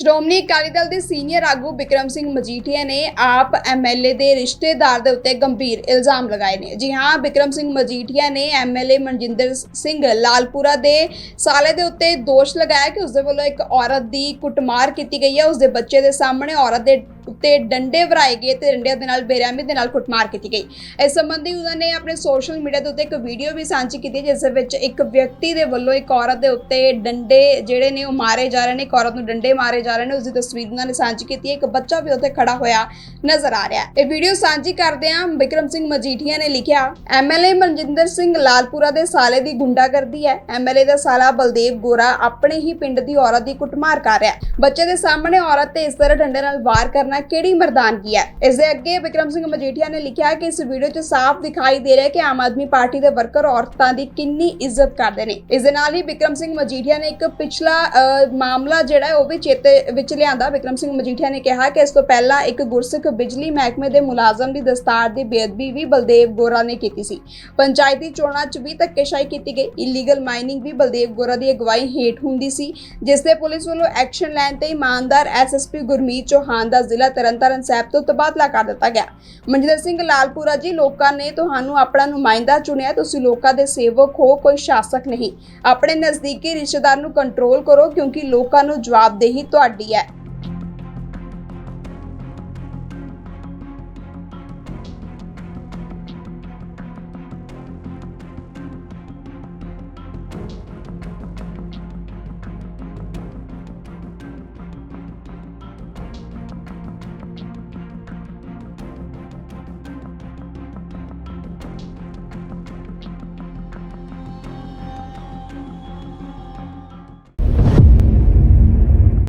ਸ਼੍ਰੋਮਣੀ ਅਕਾਲੀ ਦਲ ਦੇ ਸੀਨੀਅਰ ਆਗੂ ਵਿਕਰਮ ਸਿੰਘ ਮਜੀਠੀਆ ਨੇ ਆਪ ਐਮਐਲਏ ਦੇ ਰਿਸ਼ਤੇਦਾਰ ਦੇ ਉੱਤੇ ਗੰਭੀਰ ਇਲਜ਼ਾਮ ਲਗਾਏ ਨੇ। ਜੀ ਹਾਂ ਵਿਕਰਮ ਸਿੰਘ ਮਜੀਠੀਆ ਨੇ ਐਮਐਲਏ ਮਨਜਿੰਦਰ ਸਿੰਘ ਲਾਲਪੁਰਾ ਦੇ ਸਾਲੇ ਦੇ ਉੱਤੇ ਦੋਸ਼ ਲਗਾਇਆ ਕਿ ਉਸ ਦੇ ਵੱਲੋਂ ਇੱਕ ਔਰਤ ਦੀ ਕੁੱਟਮਾਰ ਕੀਤੀ ਗਈ ਹੈ। ਉਸ ਦੇ ਬੱਚੇ ਦੇ ਸਾਹਮਣੇ ਔਰਤ ਦੇ ਉੱਤੇ ਡੰਡੇ ਵਰਾਏ ਗਏ ਤੇ ਡੰਡਿਆਂ ਦੇ ਨਾਲ, ਬੇਰਹਿਮੀ ਦੇ ਨਾਲ ਕੁੱਟਮਾਰ ਕੀਤੀ ਗਈ। ਇਸ ਸੰਬੰਧੀ ਉਹਨਾਂ ਨੇ ਆਪਣੇ ਸੋਸ਼ਲ ਮੀਡੀਆ ਦੇ ਉੱਤੇ ਇੱਕ ਵੀਡੀਓ ਵੀ ਸਾਂਝੀ ਕੀਤੀ, ਜਿਸ ਦੇ ਵਿੱਚ ਇੱਕ ਵਿਅਕਤੀ ਦੇ ਵੱਲੋਂ ਇੱਕ ਔਰਤ ਦੇ ਉੱਤੇ ਡੰਡੇ ਜਿਹੜੇ ਨੇ ਉਹ ਮਾਰੇ ਜਾ ਰਹੇ ਨੇ, ਇੱਕ ਔਰਤ ਨੂੰ ਡੰਡੇ ਮਾਰੇ ਜਾ ਰਹੇ ਨੇ ਉਸ ਦੀ ਤਸਵੀਰ ਉਹਨਾਂ ਨੇ ਸਾਂਝੀ ਕੀਤੀ ਹੈ। ਇੱਕ ਬੱਚਾ ਵੀ ਉੱਥੇ ਖੜਾ ਹੋਇਆ ਨਜ਼ਰ ਆ ਰਿਹਾ ਇਹ ਵੀਡੀਓ ਸਾਂਝੀ ਕਰਦਿਆਂ ਵਿਕਰਮ ਸਿੰਘ ਮਜੀਠੀਆ ਨੇ ਲਿਖਿਆ ਐਮਐਲਏ ਮਨਜਿੰਦਰ ਸਿੰਘ ਲਾਲਪੁਰਾ ਦੇ ਸਾਲੇ ਦੀ ਗੁੰਡਾਗਰਦੀ ਹੈ। ਐਮਐਲਏ ਦਾ ਸਾਲਾ ਬਲਦੇਵ ਗੋਰਾ ਆਪਣੇ ਹੀ ਪਿੰਡ ਦੀ ਔਰਤ ਦੀ ਕੁੱਟਮਾਰ ਕਰ ਰਿਹਾ ਬੱਚੇ ਦੇ ਸਾਹਮਣੇ ਔਰਤ ਤੇ ਇਸ ਤਰ੍ਹਾਂ ਡੰਡੇ ਨਾਲ ਵਾਰ ਕਰਨਾ ਕਿਹੜੀ ਮਰਦਾਨਗੀ ਹੈ? ਇਸ ਦੇ ਅੱਗੇ ਵਿਕਰਮ ਸਿੰਘ ਮਜੀਠੀਆ ਨੇ ਲਿਖਿਆ ਕਿ ਇਸ ਵੀਡੀਓ 'ਚ ਸਾਫ਼ ਦਿਖਾਈ ਦੇ ਰਿਹਾ ਹੈ ਕਿ ਆਮ ਆਦਮੀ ਪਾਰਟੀ ਦੇ ਵਰਕਰ ਔਰਤਾਂ ਦੀ ਕਿੰਨੀ ਇੱਜ਼ਤ ਕਰਦੇ ਨੇ। ਇਸ ਦੇ ਨਾਲ ਹੀ ਵਿਕਰਮ ਸਿੰਘ ਮਜੀਠੀਆ ਨੇ ਇੱਕ ਪਿਛਲਾ ਮਾਮਲਾ ਜਿਹੜਾ ਉਹ ਵੀ ਚੇਤੇ ਵਿੱਚ ਲਿਆਂਦਾ। ਵਿਕਰਮ ਸਿੰਘ ਮਜੀਠੀਆ ਨੇ ਕਿਹਾ ਕਿ ਇਸ ਤੋਂ ਪਹਿਲਾਂ ਇੱਕ ਗੁਰਸਿੱਖ ਬਿਜਲੀ ਮਹਿਕਮੇ ਦੇ ਮੁਲਾਜ਼ਮ ਦੀ ਦਸਤਾਰ ਦੀ ਬੇਅਦਬੀ ਵੀ ਬਲਦੇਵ ਗੋਰਾ ਨੇ ਕੀਤੀ ਸੀ। ਪੰਚਾਇਤੀ ਚੋਣਾਂ 'ਚ ਵੀ ਧੱਕੇਸ਼ਾਹੀ ਕੀਤੀ ਗਈ। ਇਲੀਗਲ ਮਾਈਨਿੰਗ ਵੀ ਬਲਦੇਵ ਗੋਰਾ ਦੀ ਅਗਵਾਈ ਹੇਠ ਹੁੰਦੀ ਸੀ, ਜਿਸ ਤੇ ਪੁਲਿਸ ਵੱਲੋਂ ਐਕਸ਼ਨ ਲੈਣ ਤੇ ਇਮਾਨਦਾਰ ਐਸਐਸਪੀ ਗੁਰਮੀਤ ਚੌਹਾਨ ਦਾ ਜ਼ਿਲ੍ਹਾ ਤਰਨਤਾਰਨ ਸਾਹਿਬ ਤੋਂ ਤਬਾਦਲਾ ਕਰ ਦਿੱਤਾ ਗਿਆ। ਮਨਜਿੰਦਰ ਸਿੰਘ ਲਾਲਪੁਰਾ ਜੀ, ਲੋਕਾਂ ਨੇ ਤੁਹਾਨੂੰ ਆਪਣਾ ਨੁਮਾਇੰਦਾ ਚੁਣਿਆ, ਤੁਸੀਂ ਲੋਕਾਂ ਦੇ ਸੇਵਕ ਹੋ, ਕੋਈ ਸ਼ਾਸਕ ਨਹੀਂ। ਆਪਣੇ ਨਜ਼ਦੀਕੀ ਰਿਸ਼ਤੇਦਾਰ ਨੂੰ ਕੰਟਰੋਲ ਕਰੋ, ਕਿਉਂਕਿ ਲੋਕਾਂ ਨੂੰ ਜਵਾਬਦੇਹੀ ਤੁਹਾਡੀ ਹੈ।